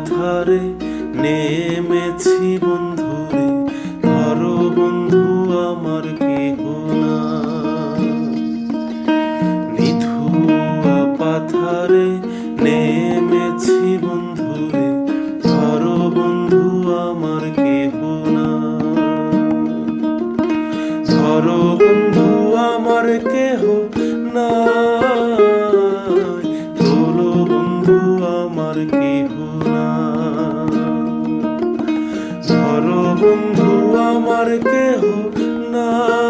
পাথারে নেমেছি বন্ধু রে ধরো বন্ধু, আমার কেহ না পাথারে নেমেছি বন্ধু রে ধরো বন্ধু বন্ধু আমার কেহ নাই।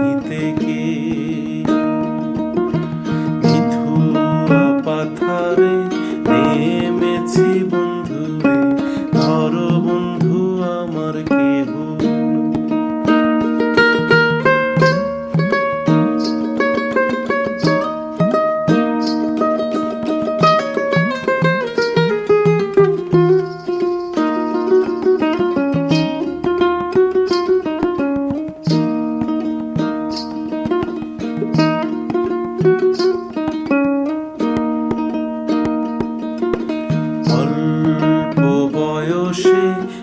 cheio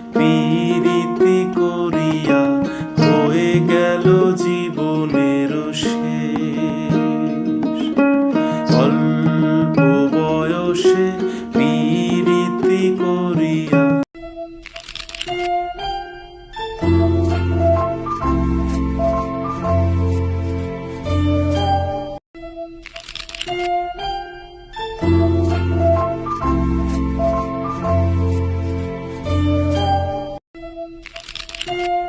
you